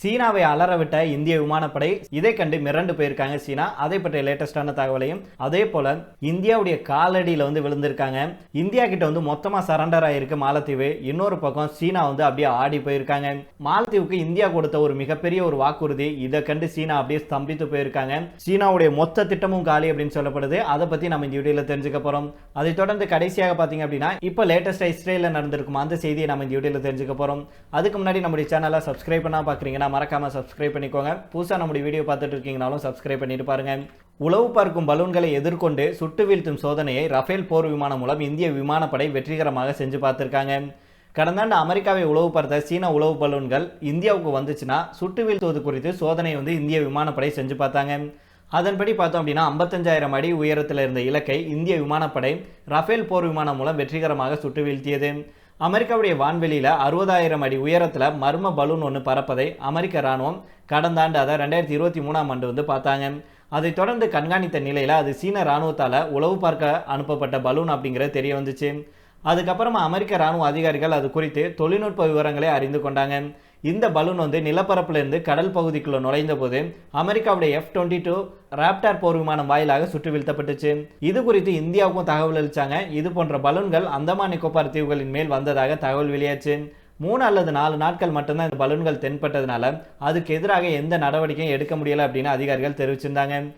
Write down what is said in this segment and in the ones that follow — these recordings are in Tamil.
சீனாவை அலறவிட்ட இந்திய விமானப்படை இதை கண்டு மிரண்டு போயிருக்காங்க சீனா. அதை பற்றிய லேட்டஸ்டான தகவலையும் அதே போல இந்தியாவுடைய காலடியில் வந்து விழுந்திருக்காங்க. இந்தியா கிட்ட வந்து மொத்தமா சரண்டர் ஆயிருக்கு மாலத்தீவு. இன்னொரு பக்கம் சீனா வந்து அப்படியே ஆடி போயிருக்காங்க. மாலத்தீவுக்கு இந்தியா கொடுத்த ஒரு மிகப்பெரிய ஒரு வாக்குறுதி இதை கண்டு சீனா அப்படியே ஸ்தம்பித்து போயிருக்காங்க. சீனாவுடைய மொத்த திட்டமும் காலி அப்படின்னு சொல்லப்படுது. அதை பத்தி நம்ம இந்த வீடியோல தெரிஞ்சுக்க போறோம். அதை தொடர்ந்து கடைசியாக பாத்தீங்க அப்படின்னா இப்போ லேட்டஸ்டா இஸ்ரேல நடந்திருக்கும் அந்த செய்தியை நம்ம இந்த வீடியோல தெரிஞ்சுக்க போறோம். அதுக்கு முன்னாடி நம்முடைய சேனலை சப்ஸ்கிரைப் பண்ணா பாக்குறீங்கன்னா மறக்காமல் சப்ஸ்கிரைப் பண்ணிக்கோங்க. புதுசா நம்முடைய வீடியோ பார்த்துட்டு இருக்கீங்கனாலும் சப்ஸ்கிரைப் பண்ணிட்டு பாருங்க. உளவு பார்க்கும் பலூன்களை எதிர்கொண்டு சுட்டு வீழ்த்தும் சோதனையை ரஃபேல் போர் விமானம் மூலம் இந்திய விமானப்படை வெற்றிகரமாக செஞ்சு பார்த்துருக்காங்க. கடந்த ஆண்டு அமெரிக்காவை உளவு பார்த்த சீன உளவு பலூன்கள் இந்தியாவுக்கு வந்துச்சுன்னா சுட்டு வீழ்த்துவது குறித்து சோதனை வந்து இந்திய விமானப்படை செஞ்சு பார்த்தாங்க. அதன்படி பார்த்தோம் அப்படின்னா ஐம்பத்தஞ்சாயிரம் அடி உயரத்தில் இருந்த இலக்கை இந்திய விமானப்படை ரஃபேல் போர் விமானம் மூலம் வெற்றிகரமாக சுட்டு வீழ்த்தியது. அமெரிக்காவுடைய வான்வெளியில் அறுபதாயிரம் அடி உயரத்தில் மர்ம பலூன் ஒன்று பறப்பதை அமெரிக்க ராணுவம் கடந்த ஆண்டு அதை ரெண்டாயிரத்தி இருபத்தி மூணாம் ஆண்டு வந்து பார்த்தாங்க. அதைத் தொடர்ந்து கண்காணித்த நிலையில் அது சீன ராணுவத்தால் உளவு பார்க்க அனுப்பப்பட்ட பலூன் அப்படிங்கிறது தெரிய வந்துச்சு. அதுக்கப்புறமா அமெரிக்க ராணுவ அதிகாரிகள் அது குறித்து தொழில்நுட்ப விவரங்களை அறிந்து கொண்டாங்க. இந்த பலூன் வந்து நிலப்பரப்பிலிருந்து கடல் பகுதிக்குள்ள நுழைந்த போது அமெரிக்காவுடைய எஃப் டுவெண்ட்டி டூ ராப்டார் போர் விமானம் வாயிலாக சுட்டு வீழ்த்தப்பட்டுச்சு. இது குறித்து இந்தியாவுக்கும் தகவல் அளிச்சாங்க. இது போன்ற பலூன்கள் அந்தமான் நிக்கோபார் தீவுகளின் மேல் வந்ததாக தகவல் வெளியாச்சு. மூணு அல்லது நாலு நாட்கள் மட்டும்தான் இந்த பலூன்கள் தென்பட்டதுனால அதுக்கு எதிராக எந்த நடவடிக்கையும் எடுக்க முடியலை அப்படின்னு அதிகாரிகள் தெரிவிச்சிருந்தாங்க.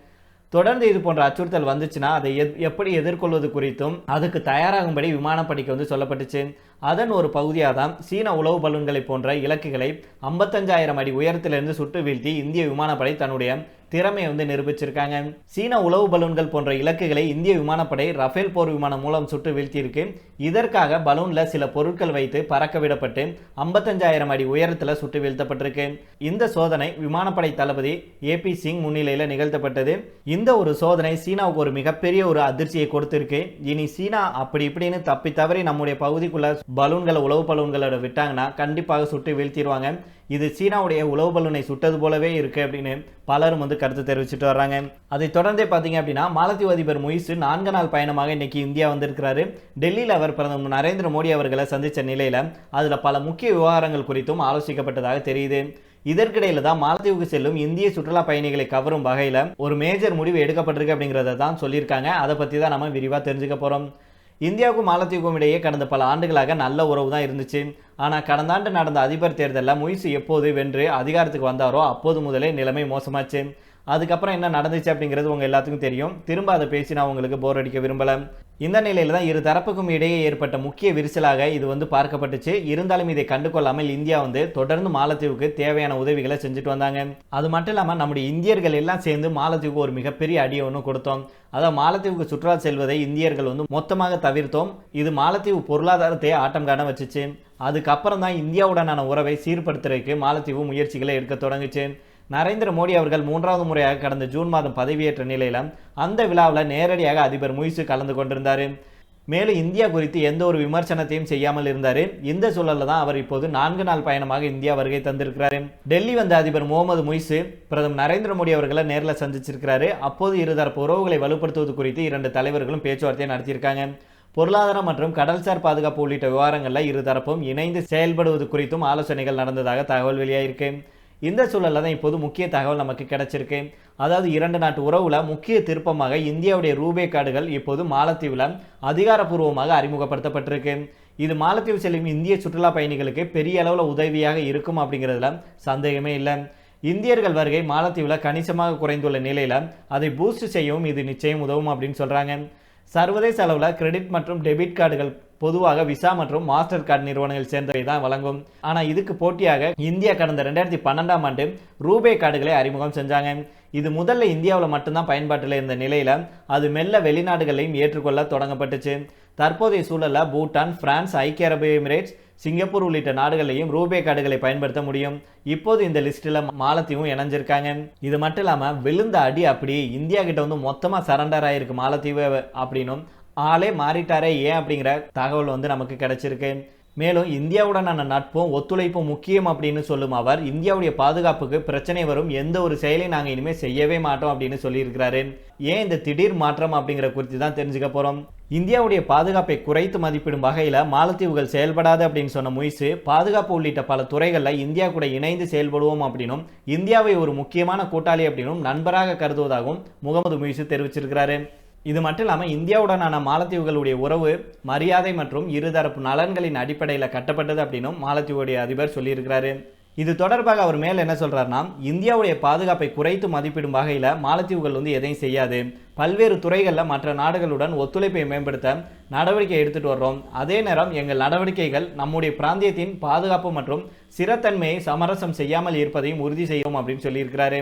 தொடர்ந்து இது போன்ற அச்சுறுத்தல் வந்துச்சுன்னா அதை எத்- எப்படி எதிர்கொள்வது குறித்தும் அதுக்கு தயாராகும்படி விமானப்படைக்கு வந்து சொல்லப்பட்டுச்சு. அதன் ஒரு பகுதியாக தான் சீன உளவு பலூன்களை போன்ற இலக்குகளை ஐம்பத்தஞ்சாயிரம் அடி உயரத்திலிருந்து சுட்டு வீழ்த்தி இந்திய விமானப்படை தன்னுடைய திறமையை வந்து நிரூபிச்சிருக்காங்க. சீன உளவு பலூன்கள் போன்ற இலக்குகளை இந்திய விமானப்படை ரஃபேல் போர் விமானம் மூலம் சுட்டு வீழ்த்தியிருக்கு. இதற்காக பலூன்ல சில பொருட்கள் வைத்து பறக்க விடப்பட்டு ஐம்பத்தஞ்சாயிரம் அடி உயரத்தில் சுட்டு வீழ்த்தப்பட்டிருக்கு. இந்த சோதனை விமானப்படை தளபதி ஏபி சிங் முன்னிலையில் நிகழ்த்தப்பட்டது. இந்த ஒரு சோதனை சீனாவுக்கு ஒரு மிகப்பெரிய ஒரு அதிர்ச்சியை கொடுத்திருக்கு. இனி சீனா அப்படி இப்படின்னு தப்பி தவறி நம்முடைய பகுதிக்குள்ள பலூன்களை உளவு பலூன்களோட விட்டாங்கன்னா கண்டிப்பாக சுட்டு வீழ்த்திடுவாங்க. இது சீனாவுடைய உளவு பலூனை சுட்டது போலவே இருக்கு அப்படின்னு பலரும் வந்து கருத்து தெரிவிச்சிட்டு வர்றாங்க. அதை தொடர்ந்தே பார்த்தீங்க அப்படின்னா மாலத்தீவு அதிபர் முயிசு நான்கு நாள் பயணமாக இன்னைக்கு இந்தியா வந்திருக்கிறாரு. டெல்லியில் அவர் பிரதமர் நரேந்திர மோடி அவர்களை சந்தித்த நிலையில் அதில் பல முக்கிய விவகாரங்கள் குறித்தும் ஆலோசிக்கப்பட்டதாக தெரியுது. இதற்கிடையில தான் மாலத்தீவுக்கு செல்லும் இந்திய சுற்றுலா பயணிகளை கவரும் வகையில் ஒரு மேஜர் முடிவு எடுக்கப்பட்டிருக்கு அப்படிங்கிறத தான் சொல்லியிருக்காங்க. அதை பற்றி தான் நம்ம விரிவாக தெரிஞ்சுக்க போகிறோம் இந்தியாவுக்கும் மாலத்தீவுக்கும் இடையே கடந்த பல ஆண்டுகளாக நல்ல உறவு தான் இருந்துச்சு. ஆனால் கடந்த ஆண்டு நடந்த அதிபர் தேர்தலில் முயசு எப்போது வென்று அதிகாரத்துக்கு வந்தாரோ அப்போது முதலே நிலைமை மோசமாச்சு. அதுக்கப்புறம் என்ன நடந்துச்சு அப்படிங்கிறது உங்கள் எல்லாத்துக்கும் தெரியும். திரும்ப அதை பேசி நான் உங்களுக்கு போர் அடிக்க விரும்பலை. இந்த நிலையில் தான் இரு தரப்புக்கும் இடையே ஏற்பட்ட முக்கிய விரிசலாக இது வந்து பார்க்கப்பட்டுச்சு. இருந்தாலும் இதை கண்டுகொள்ளாமல் இந்தியா வந்து தொடர்ந்து மாலத்தீவுக்கு தேவையான உதவிகளை செஞ்சுட்டு வந்தாங்க. அது மட்டும் இல்லாமல் நம்முடைய இந்தியர்கள் எல்லாம் சேர்ந்து மாலத்தீவுக்கு ஒரு மிகப்பெரிய அடியை ஒன்று கொடுத்தோம். அதாவது மாலத்தீவுக்கு சுற்றுலா செல்வதை இந்தியர்கள் வந்து மொத்தமாக தவிர்த்தோம். இது மாலத்தீவு பொருளாதாரத்தை ஆட்டம் காண வச்சுச்சு. அதுக்கப்புறம் தான் இந்தியாவுடனான உறவை சீர்படுத்துறதுக்கு மாலத்தீவு முயற்சிகளை எடுக்க தொடங்குச்சு. நரேந்திர மோடி அவர்கள் மூன்றாவது முறையாக கடந்த ஜூன் மாதம் பதவியேற்ற நிலையில அந்த விழாவில் நேரடியாக அதிபர் முயிசு கலந்து கொண்டிருந்தார். மேலும் இந்தியா குறித்து எந்த ஒரு விமர்சனத்தையும் செய்யாமல் இருந்தார். இந்த சூழல்ல தான் அவர் இப்போது நான்கு நாள் பயணமாக இந்தியா வருகை தந்திருக்கிறார். டெல்லி வந்த அதிபர் முகமது முய்சு பிரதமர் நரேந்திர மோடி அவர்களை நேரில் சந்திச்சிருக்கிறாரு. அப்போது இருதரப்பு உறவுகளை வலுப்படுத்துவது குறித்து இரண்டு தலைவர்களும் பேச்சுவார்த்தை நடத்தியிருக்காங்க. பொருளாதாரம் மற்றும் கடல்சார் பாதுகாப்பு உள்ளிட்ட விவகாரங்களில் இருதரப்பும் இணைந்து செயல்படுவது குறித்தும் ஆலோசனைகள் நடந்ததாக தகவல் வெளியாயிருக்கு. இந்த சூழலில் தான் இப்போது முக்கிய தகவல் நமக்கு கிடைச்சிருக்கு. அதாவது இரண்டு நாட்டு உறவுல முக்கிய திருப்பமாக இந்தியாவுடைய ரூபே கார்டுகள் இப்போது மாலத்தீவில் அதிகாரப்பூர்வமாக அறிமுகப்படுத்தப்பட்டிருக்கு. இது மாலத்தீவு செல்லும் இந்திய சுற்றுலா பயணிகளுக்கு பெரிய அளவில் உதவியாக இருக்கும் அப்படிங்கிறதுல சந்தேகமே இல்லை. இந்தியர்கள் வருகை மாலத்தீவில் கணிசமாக குறைந்துள்ள நிலையில் அதை பூஸ்ட் செய்யவும் இது நிச்சயம் உதவும் அப்படின்னு சொல்கிறாங்க சர்வதேச அளவில் கிரெடிட் மற்றும் டெபிட் கார்டுகள் பொதுவாக விசா மற்றும் மாஸ்டர் கார்டு நிறுவனங்கள் சேர்ந்தவை தான் வழங்கும். ஆனால் இதுக்கு போட்டியாக இந்தியா கடந்த ரெண்டாயிரத்தி பன்னெண்டாம் ஆண்டு ரூபே கார்டுகளை அறிமுகம் செஞ்சாங்க. இது முதல்ல இந்தியாவில் மட்டும்தான் பயன்பாட்டில் இருந்த நிலையில் அது மெல்ல வெளிநாடுகளையும் ஏற்றுக்கொள்ள தொடங்கப்பட்டுச்சு. தற்போதைய சூழலில் பூட்டான் பிரான்ஸ் ஐக்கிய அரபு எமிரேட்ஸ் சிங்கப்பூர் உள்ளிட்ட நாடுகளையும் ரூபே கார்டுகளை பயன்படுத்த முடியும். இப்போது இந்த லிஸ்ட்டில் மாலத்தீவும் இணைஞ்சிருக்காங்க. இது மட்டும் இல்லாமல் விழுந்த அடி அப்படி இந்தியா கிட்ட வந்து மொத்தமாக சரண்டர் ஆகிருக்கு மாலத்தீவு அப்படின்னும் ஆளே மாறிட்டாரே ஏன் அப்படிங்கிற தகவல் வந்து நமக்கு கிடைச்சிருக்கு. மேலும் இந்தியாவுடனான நட்பும் ஒத்துழைப்பும் முக்கியம் அப்படின்னு சொல்லும் அவர் இந்தியாவுடைய பாதுகாப்புக்கு பிரச்சனை வரும் எந்த ஒரு செயலையும் நாங்கள் இனிமேல் செய்யவே மாட்டோம் அப்படின்னு சொல்லியிருக்கிறாரு. ஏன் இந்த திடீர் மாற்றம் அப்படிங்கிற குறித்து தான் தெரிஞ்சுக்க போகிறோம் இந்தியாவுடைய பாதுகாப்பை குறைத்து மதிப்பிடும் வகையில் மாலத்தீவுகள் செயல்படாது அப்படின்னு சொன்ன முயசு பாதுகாப்பு உள்ளிட்ட பல துறைகளில் இந்தியா கூட இணைந்து செயல்படுவோம் அப்படின்னும் இந்தியாவை ஒரு முக்கியமான கூட்டாளி அப்படின்னும் நண்பராக கருதுவதாகவும் முகமது முயசு தெரிவிச்சிருக்கிறாரு. இது மட்டும் இல்லாமல் இந்தியாவுடனான மாலத்தீவுகளுடைய உறவு மரியாதை மற்றும் இருதரப்பு நலன்களின் அடிப்படையில் கட்டப்பட்டது அப்படின்னும் மாலத்தீவுடைய அதிபர் சொல்லியிருக்கிறாரு. இது தொடர்பாக அவர் மேல் என்ன சொல்கிறாருன்னா இந்தியாவுடைய பாதுகாப்பை குறைத்து மதிப்பிடும் வகையில் மாலத்தீவுகள் வந்து எதையும் செய்யாது. பல்வேறு துறைகளில் மற்ற நாடுகளுடன் ஒத்துழைப்பை மேம்படுத்த நடவடிக்கை எடுத்துட்டு வர்றோம். அதே நேரம் எங்கள் நடவடிக்கைகள் நம்முடைய பிராந்தியத்தின் பாதுகாப்பு மற்றும் ஸ்திரத்தன்மையை சமரசம் செய்யாமல் இருப்பதையும் உறுதி செய்யும் அப்படின்னு சொல்லியிருக்கிறாரு.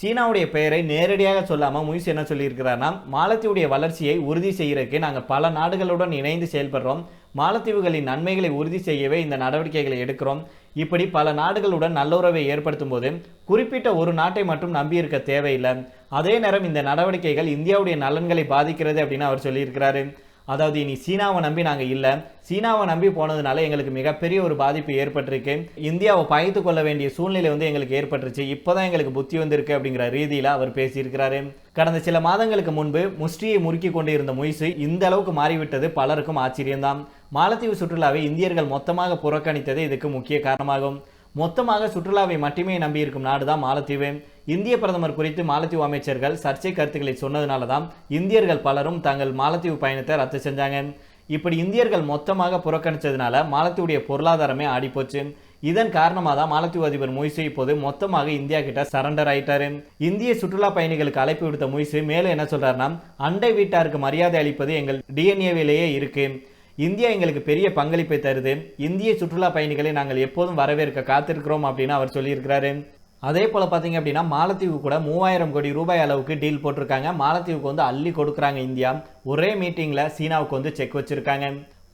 சீனாவுடைய பெயரை நேரடியாக சொல்லாமல் முயற்சி என்ன சொல்லியிருக்கிறார்னா மாலத்தீவுடைய வளர்ச்சியை உறுதி செய்கிறதுக்கு நாங்கள் பல நாடுகளுடன் இணைந்து செயல்படுறோம். மாலத்தீவுகளின் நன்மைகளை உறுதி செய்யவே இந்த நடவடிக்கைகளை எடுக்கிறோம். இப்படி பல நாடுகளுடன் நல்லுறவை ஏற்படுத்தும் போது குறிப்பிட்ட ஒரு நாட்டை மட்டும் நம்பியிருக்க தேவையில்லை. அதே நேரம் இந்த நடவடிக்கைகள் இந்தியாவுடைய நலன்களை பாதிக்கிறது அப்படின்னு அவர் சொல்லியிருக்கிறாரு. அதாவது இனி சீனாவை நம்பி நாங்கள் இல்லை. சீனாவை நம்பி போனதுனால எங்களுக்கு மிகப்பெரிய ஒரு பாதிப்பு ஏற்பட்டிருக்கு. இந்தியாவை பகைத்து கொள்ள வேண்டிய சூழ்நிலை வந்து எங்களுக்கு ஏற்பட்டுருச்சு. இப்போ தான் எங்களுக்கு புத்தி வந்திருக்கு அப்படிங்கிற ரீதியில் அவர் பேசியிருக்கிறாரு. கடந்த சில மாதங்களுக்கு முன்பு முஷ்டியை முறுக்கி கொண்டு இருந்த முயசு இந்த அளவுக்கு மாறிவிட்டது பலருக்கும் ஆச்சரியம்தான். மாலத்தீவு சுற்றுலாவை இந்தியர்கள் மொத்தமாக புறக்கணித்தது இதுக்கு முக்கிய காரணமாகும். மொத்தமாக சுற்றுலாவை மட்டுமே நம்பியிருக்கும் நாடு தான் மாலத்தீவு. இந்திய பிரதமர் குறித்து மாலத்தீவு அமைச்சர்கள் சர்ச்சை கருத்துக்களை சொன்னதுனால தான் இந்தியர்கள் பலரும் தங்கள் மாலத்தீவு பயணத்தை ரத்து செஞ்சாங்க. இப்படி இந்தியர்கள் மொத்தமாக புறக்கணித்ததுனால மாலத்தீவுடைய பொருளாதாரமே ஆடிப்போச்சு. இதன் காரணமாக தான் மாலத்தீவு அதிபர் முய்சு இப்போது மொத்தமாக இந்தியா கிட்ட சரண்டர் ஆயிட்டாரு. இந்திய சுற்றுலா பயணிகளுக்கு அழைப்பு விடுத்த முய்சு மேலும் என்ன சொல்றாருன்னா அண்டை வீட்டாருக்கு மரியாதை அளிப்பது எங்கள் டிஎன்ஏவிலேயே இருக்கு. இந்தியா எங்களுக்கு பெரிய பங்களிப்பை தருது. இந்திய சுற்றுலா பயணிகளை நாங்கள் எப்போதும் வரவேற்க காத்திருக்கிறோம் அப்படின்னு அவர் சொல்லியிருக்கிறாரு. அதே போல் பார்த்தீங்க அப்படின்னா மாலத்தீவு கூட மூவாயிரம் கோடி ரூபாய் அளவுக்கு டீல் போட்டிருக்காங்க. மாலத்தீவுக்கு வந்து அள்ளி கொடுக்குறாங்க இந்தியா. ஒரே மீட்டிங்கில் சீனாவுக்கு வந்து செக் வச்சுருக்காங்க.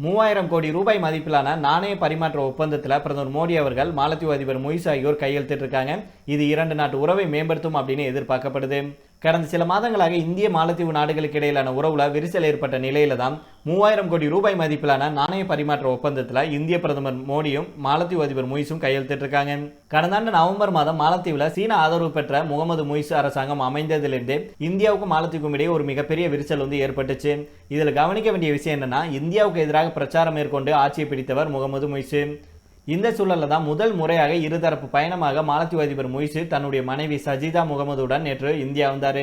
மூவாயிரம் கோடி ரூபாய் மதிப்பிலான நாணய பரிமாற்ற ஒப்பந்தத்தில் பிரதமர் மோடி அவர்கள் மாலத்தீவு அதிபர் மொய்ஸ் ஆகியோர் கையெழுத்திட்டிருக்காங்க. இது இரண்டு நாட்டு உறவை மேம்படுத்தும் அப்படின்னு எதிர்பார்க்கப்படுது. கடந்த சில மாதங்களாக இந்திய மாலத்தீவு நாடுகளுக்கு இடையிலான உறவுல விரிசல் ஏற்பட்ட நிலையில தான் மூவாயிரம் கோடி ரூபாய் மதிப்பிலான நாணய பரிமாற்ற ஒப்பந்தத்தில் இந்திய பிரதமர் மோடியும் மாலத்தீவு அதிபர் முய்ஸும் கையெழுத்திட்டிருக்காங்க. கடந்த ஆண்டு நவம்பர் மாதம் மாலத்தீவுல சீன ஆதரவு பெற்ற முகமது முய்சு அரசாங்கம் அமைந்ததிலிருந்தே இந்தியாவுக்கும் மாலத்தீவுக்கும் இடையே ஒரு மிகப்பெரிய விரிசல் வந்து ஏற்பட்டுச்சு. இதில் கவனிக்க வேண்டிய விஷயம் என்னன்னா இந்தியாவுக்கு எதிராக பிரச்சாரம் மேற்கொண்டு ஆட்சியை பிடித்தவர் முகமது முயிசு. இந்த சூழலில் தான் முதல் முறையாக இருதரப்பு பயணமாக மாலத்தீவு அதிபர் மொய்சு தன்னுடைய மனைவி சஜிதா முகமதுடன் நேற்று இந்தியா வந்தார்.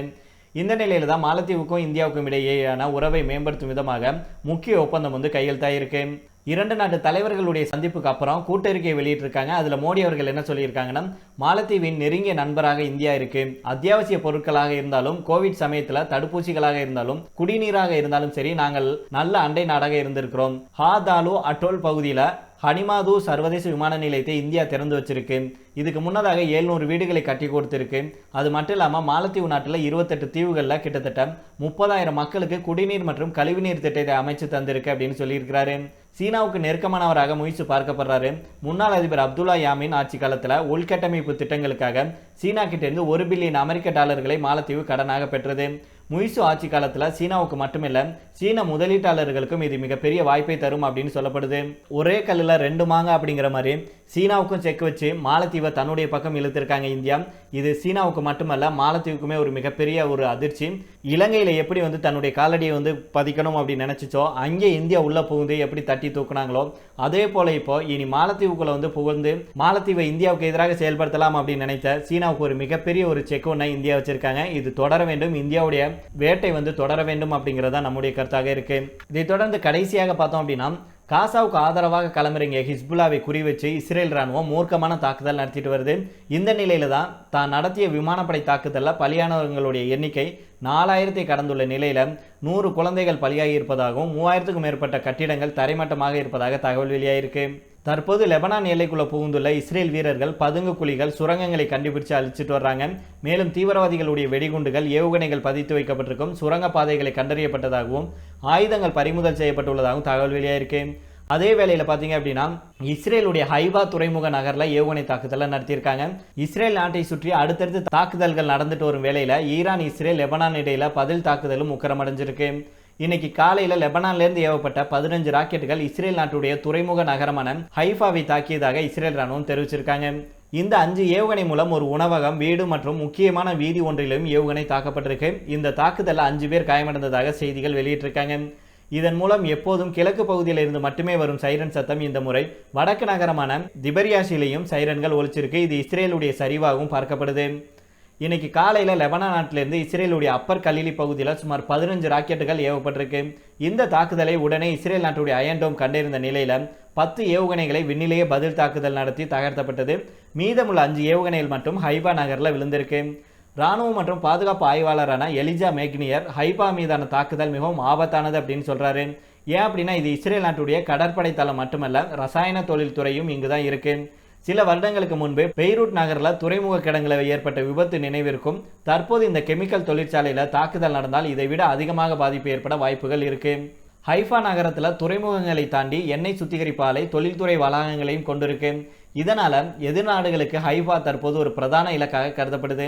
இந்த நிலையில் தான் மாலத்தீவுக்கும் இந்தியாவுக்கும் இடையேயான உறவை மேம்படுத்தும் விதமாக முக்கிய ஒப்பந்தம் வந்து கையெழுத்தாயிருக்கு. இரண்டு நாட்டு தலைவர்களுடைய சந்திப்புக்கு அப்புறம் கூட்டறிக்கை வெளியிட்டிருக்காங்க. அதில் மோடி அவர்கள் என்ன சொல்லியிருக்காங்கன்னா மாலத்தீவின் நெருங்கிய நண்பராக இந்தியா இருக்கு. அத்தியாவசிய பொருட்களாக இருந்தாலும் கோவிட் சமயத்தில் தடுப்பூசிகளாக இருந்தாலும் குடிநீராக இருந்தாலும் சரி நாங்கள் நல்ல அண்டை நாடாக இருந்திருக்கிறோம். ஹாதாலு அட்டோல் பகுதியில் ஹனிமாது சர்வதேச விமான நிலையத்தை இந்தியா திறந்து வச்சிருக்கு. இதுக்கு முன்னதாக எழுநூறு வீடுகளை கட்டி கொடுத்திருக்கு. அது மட்டும் இல்லாமல் மாலத்தீவு நாட்டில் இருபத்தெட்டு தீவுகளில் கிட்டத்தட்ட முப்பதாயிரம் மக்களுக்கு குடிநீர் மற்றும் கழிவுநீர் திட்டத்தை அமைச்சு தந்திருக்கு அப்படின்னு சொல்லியிருக்கிறாரு. சீனாவுக்கு நெருக்கமானவராக முயற்சி பார்க்கப்படுறாரு. முன்னாள் அதிபர் அப்துல்லா யாமின் ஆட்சி காலத்தில் உள்கட்டமைப்பு திட்டங்களுக்காக சீனா கிட்டேருந்து ஒரு பில்லியன் அமெரிக்க டாலர்களை மாலத்தீவு கடனாக பெற்றது. முயசு ஆட்சி காலத்தில் சீனாவுக்கு மட்டுமில்ல சீன முதலீட்டாளர்களுக்கும் இது மிகப்பெரிய வாய்ப்பை தரும் அப்படின்னு சொல்லப்படுது. ஒரே கல்லில் ரெண்டு மாங்க அப்படிங்கிற மாதிரி சீனாவுக்கும் செக் வச்சு மாலத்தீவை தன்னுடைய பக்கம் இழுத்திருக்காங்க இந்தியா. இது சீனாவுக்கு மட்டுமல்ல மாலத்தீவுக்குமே ஒரு மிகப்பெரிய ஒரு அதிர்ச்சி. இலங்கையில் எப்படி வந்து தன்னுடைய காலடியை வந்து பதிக்கணும் அப்படின்னு நினச்சிச்சோ அங்கே இந்தியா உள்ளே புகுந்து எப்படி தட்டி தூக்குனாங்களோ அதே போல் இப்போ இனி மாலத்தீவுக்குள்ள வந்து புகுந்து மாலத்தீவை இந்தியாவுக்கு எதிராக செயல்படுத்தலாம் அப்படின்னு நினைத்த சீனாவுக்கு ஒரு மிகப்பெரிய ஒரு செக் ஒன்றை இந்தியா வச்சிருக்காங்க. இது தொடர வேண்டும் இந்தியாவுடைய வேட்டை வந்து தொடர வேண்டும் அப்படிங்கிறதா நம்முடைய கருத்தாக இருக்குது இதை தொடர்ந்து கடைசியாக பார்த்தோம் அப்படின்னா காசாவுக்கு ஆதரவாக களமிறங்கிய ஹிஸ்புல்லாவை குறிவச்சு இஸ்ரேல் ராணுவம் மூர்க்கமான தாக்குதல் நடத்திட்டு வருது. இந்த நிலையில தான் தான் நடத்திய விமானப்படை தாக்குதலில் பலியானவர்களுடைய எண்ணிக்கை நாலாயிரத்தை கடந்துள்ள நிலையில் நூறு குழந்தைகள் பலியாகி இருப்பதாகவும் மூவாயிரத்துக்கும் மேற்பட்ட கட்டிடங்கள் தரைமட்டமாக இருப்பதாக தகவல் வெளியாயிருக்கு. தற்போது லெபனான் எல்லைக்குள்ள புகுந்துள்ள இஸ்ரேல் வீரர்கள் பதுங்கு குழிகள் சுரங்கங்களை கண்டுபிடிச்சு அழிச்சிட்டு வர்றாங்க. மேலும் தீவிரவாதிகளுடைய வெடிகுண்டுகள் ஏவுகணைகள் பதித்து வைக்கப்பட்டிருக்கும் சுரங்க பாதைகளை கண்டறியப்பட்டதாகவும் ஆயுதங்கள் பறிமுதல் செய்யப்பட்டுள்ளதாகவும் தகவல் வெளியாயிருக்கு. அதே வேளையில் பார்த்தீங்க அப்படின்னா இஸ்ரேலுடைய ஹைவா துறைமுக நகரில் ஏவுகணை தாக்குதலை நடத்தியிருக்காங்க. இஸ்ரேல் நாட்டை சுற்றி அடுத்தடுத்து தாக்குதல்கள் நடந்துட்டு வரும் வேளையில் ஈரான் இஸ்ரேல் லெபனான் இடையில பதில் தாக்குதலும் உக்கரமடைஞ்சிருக்கு இன்னைக்கு காலையில் லெபனான்லேருந்து ஏவப்பட்ட பதினஞ்சு ராக்கெட்டுகள் இஸ்ரேல் நாட்டுடைய துறைமுக நகரமான ஹைஃபாவை தாக்கியதாக இஸ்ரேல் ராணுவம் தெரிவிச்சிருக்காங்க. இந்த அஞ்சு ஏவுகணை மூலம் ஒரு உணவகம் வீடு மற்றும் முக்கியமான வீதி ஒன்றிலும் ஏவுகணை தாக்கப்பட்டிருக்கு. இந்த தாக்குதலில் அஞ்சு பேர் காயமடைந்ததாக செய்திகள் வெளியிட்டிருக்காங்க. இதன் மூலம் எப்போதும் கிழக்கு பகுதியிலிருந்து மட்டுமே வரும் சைரன் சத்தம் இந்த முறை. வடக்கு நகரமான திபரியாசிலையும் சைரன்கள் ஒலிச்சிருக்கு. இது இஸ்ரேலுடைய சரிவாகவும் பார்க்கப்படுது. இன்னைக்கு காலையில் லெபனா நாட்டிலிருந்து இஸ்ரேலுடைய அப்பர் கலிலி பகுதியில் சுமார் பதினஞ்சு ராக்கெட்டுகள் ஏவப்பட்டிருக்கு. இந்த தாக்குதலை உடனே இஸ்ரேல் நாட்டுடைய அயன்டோம் கண்டிருந்த நிலையில் பத்து ஏவுகணைகளை விண்ணிலேயே பதில் தாக்குதல் நடத்தி தகர்த்தப்பட்டது. மீதமுள்ள அஞ்சு ஏவுகணைகள் மட்டும் ஹைபா நகரில் விழுந்திருக்கு. ராணுவம் மற்றும் பாதுகாப்பு ஆய்வாளரான எலிஜா மேக்னியர் ஹைபா மீதான தாக்குதல் மிகவும் ஆபத்தானது அப்படின்னு சொல்கிறாரு ஏன் அப்படின்னா இது இஸ்ரேல் நாட்டுடைய கடற்படை தளம் மட்டுமல்ல ரசாயன தொழில் துறையும் இங்கு தான் இருக்கு. சில வருடங்களுக்கு முன்பு பெய்ரூட் நகரில் துறைமுக கிடங்கில் ஏற்பட்ட விபத்து நினைவிருக்கும் தற்போது இந்த கெமிக்கல் தொழிற்சாலையில் தாக்குதல் நடந்தால் இதை விட அதிகமாக பாதிப்பு ஏற்பட வாய்ப்புகள் இருக்கு. ஹைஃபா நகரத்தில் துறைமுகங்களை தாண்டி எண்ணெய் சுத்திகரிப்பு ஆலை தொழில்துறை வளாகங்களையும் கொண்டிருக்கு. இதனால் எதிர்நாடுகளுக்கு ஹைஃபா தற்போது ஒரு பிரதான இலக்காக கருதப்படுது.